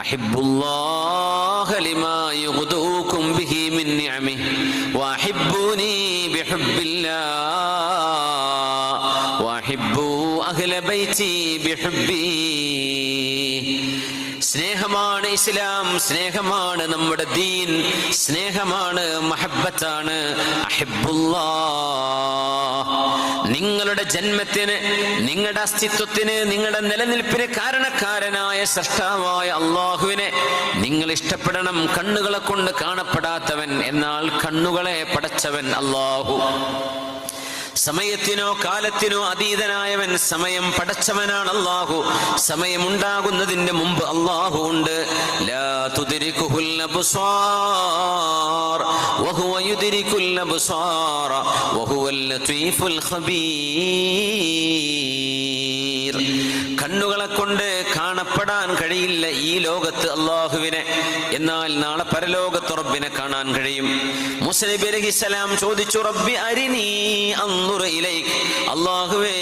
അഹിബ്ബുല്ലാഹ ലിമാ യുഗ്ദൂകും ബിഹി മിൻ നിഅമിഹി വഅഹിബ്ബൂനി ബിഹുബ്ബില്ലാഹ് വഅഹിബ്ബൂ അഹ്ല ബൈതി ബിഹുബ്ബി സ്നേഹമാണ് ഇസ്ലാം സ്നേഹമാണ് നമ്മുടെ ദീൻ സ്നേഹമാണ് മഹബത്താണ് അഹിബുല്ലാ നിങ്ങളുടെ ജന്മത്തിന് നിങ്ങളുടെ അസ്തിത്വത്തിന് നിങ്ങളുടെ നിലനിൽപ്പിന് കാരണക്കാരനായ സൃഷ്ടാവായ അള്ളാഹുവിനെ നിങ്ങൾ ഇഷ്ടപ്പെടണം. കണ്ണുകളെ കൊണ്ട് കാണപ്പെടാത്തവൻ എന്നാൽ കണ്ണുകളെ പടച്ചവൻ അള്ളാഹു. സമയത്തിനോ കാലത്തിനോ അതീതനായവൻ സമയം പടച്ചവനാണ് അള്ളാഹു സമയമുണ്ടാകുന്നതിന്റെ മുമ്പ് അള്ളാഹു ഉണ്ട്. കണ്ണുകളെ കൊണ്ട് കാണപ്പെടാൻ കഴിയില്ല ഈ ലോകത്ത് അള്ളാഹുവിനെ എന്നാൽ നാളെ പരലോകത്ത് റബ്ബിനെ കാണാൻ കഴിയും. മുസ്ലിം ചോദിച്ചു റബ്ബി അരിനീ അള്ളാഹുവേ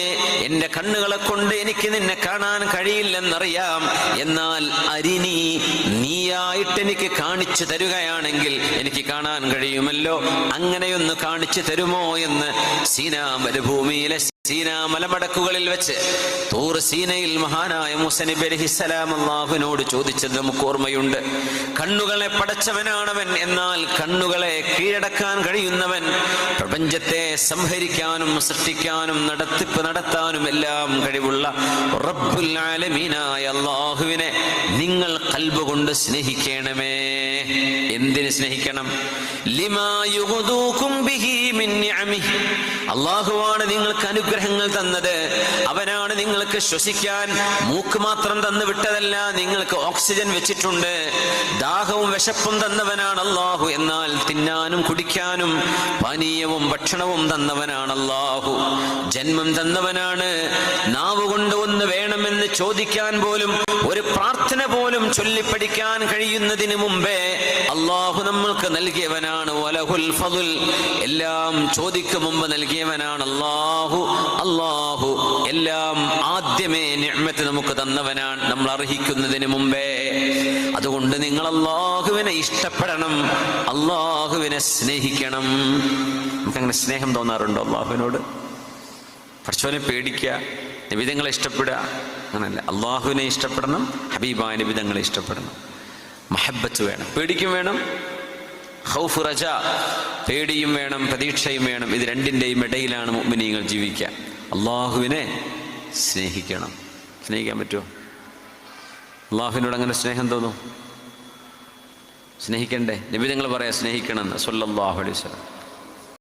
എന്റെ കണ്ണുകളെ കൊണ്ട് എനിക്ക് നിന്നെ കാണാൻ കഴിയില്ലെന്നറിയാം. എന്നാൽ അരിനി നീയായിട്ട് എനിക്ക് കാണിച്ചു തരുകയാണെങ്കിൽ എനിക്ക് കാണാൻ കഴിയുമല്ലോ. അങ്ങനെയൊന്ന് കാണിച്ചു തരുമോ എന്ന് സീനാ മരുഭൂമിയിലെ സീന മലമടക്കുകളിൽ വെച്ച് തൂർ സീനയിൽ മഹാനായ മുസനിബ് അലഹിസലാം അള്ളാഹുവിനോട് ചോദിച്ചത് നമുക്ക് ഓർമ്മയുണ്ട്. കണ്ണുകളെ പടച്ചവനാണവൻ എന്നാൽ കണ്ണുകളെ കീഴടക്കാൻ കഴിയുന്നവൻ പ്രപഞ്ചത്തെ സംഹരിക്കാനും സൃഷ്ടിക്കാനും നടത്തിപ്പ് നടത്താനും എല്ലാം കഴിവുള്ള റബ്ബുൽ ആലമീനായ അള്ളാഹുവിനെ നിങ്ങൾ കൽബ് കൊണ്ട് സ്നേഹിക്കണമേ. എന്തിന് സ്നേഹിക്കണം? അള്ളാഹുവാണ് നിങ്ങൾക്ക് അനുഗ്രഹങ്ങൾ തന്നത്. അവനാണ് നിങ്ങൾക്ക് ശ്വസിക്കാൻ മൂക്ക് മാത്രം തന്നു വിട്ടതല്ല നിങ്ങൾക്ക് ഓക്സിജൻ വെച്ചിട്ടുണ്ട്. ദാഹവും വിശപ്പും തന്നവനാണ് അള്ളാഹു. എന്നാൽ തിന്നാനും കുടിക്കാനും പാനീയവും ഭക്ഷണവും തന്നവനാണ് അള്ളാഹു. ജന്മം തന്നവനാണ്. നാവ് ഒന്ന് വേണമെന്ന് ചോദിക്കാൻ പോലും ഒരു പ്രാർത്ഥന പോലും ചൊല്ലിപ്പഠിക്കാൻ കഴിയുന്നതിന് മുമ്പേ അള്ളാഹു നമ്മൾക്ക് നൽകിയവനാണ് വലഹുൽ എല്ലാം ചോദിക്കും മുമ്പ് നൽകിയവനാണ് അള്ളാഹു അള്ളാഹു എല്ലാം ആദ്യമേ നിഅമത്ത് നമുക്ക് തന്നവനാണ് നമ്മൾ അർഹിക്കുന്നതിന് മുമ്പേ. അതുകൊണ്ട് നിങ്ങൾ അള്ളാഹുവിനെ ഇഷ്ടപ്പെടണം അള്ളാഹുവിനെ സ്നേഹിക്കണം. നമുക്കങ്ങനെ സ്നേഹം തോന്നാറുണ്ടോ അള്ളാഹുവിനോട് പഠിച്ചവനെ പേടിക്കുക. നിബിധങ്ങളെ ഇഷ്ടപ്പെടുക അങ്ങനല്ല. അള്ളാഹുവിനെ ഇഷ്ടപ്പെടണം ഹബീബായ നിബിധങ്ങളെ ഇഷ്ടപ്പെടണം. മഹബത്ത് വേണം പേടിക്കും വേണം. ഹൗഫ് റജ പേടിയും വേണം പ്രതീക്ഷയും വേണം. ഇത് രണ്ടിന്റെയും ഇടയിലാണ് മുഅ്മിനീങ്ങൾ ജീവിക്കുക. അള്ളാഹുവിനെ സ്നേഹിക്കണം. സ്നേഹിക്കാൻ പറ്റുമോ അള്ളാഹുവിനോട് അങ്ങനെ സ്നേഹം തോന്നും? സ്നേഹിക്കണ്ടേ? നബി നിങ്ങൾ പറയാം സ്നേഹിക്കണം സല്ലല്ലാഹു അലൈഹി വസല്ലം.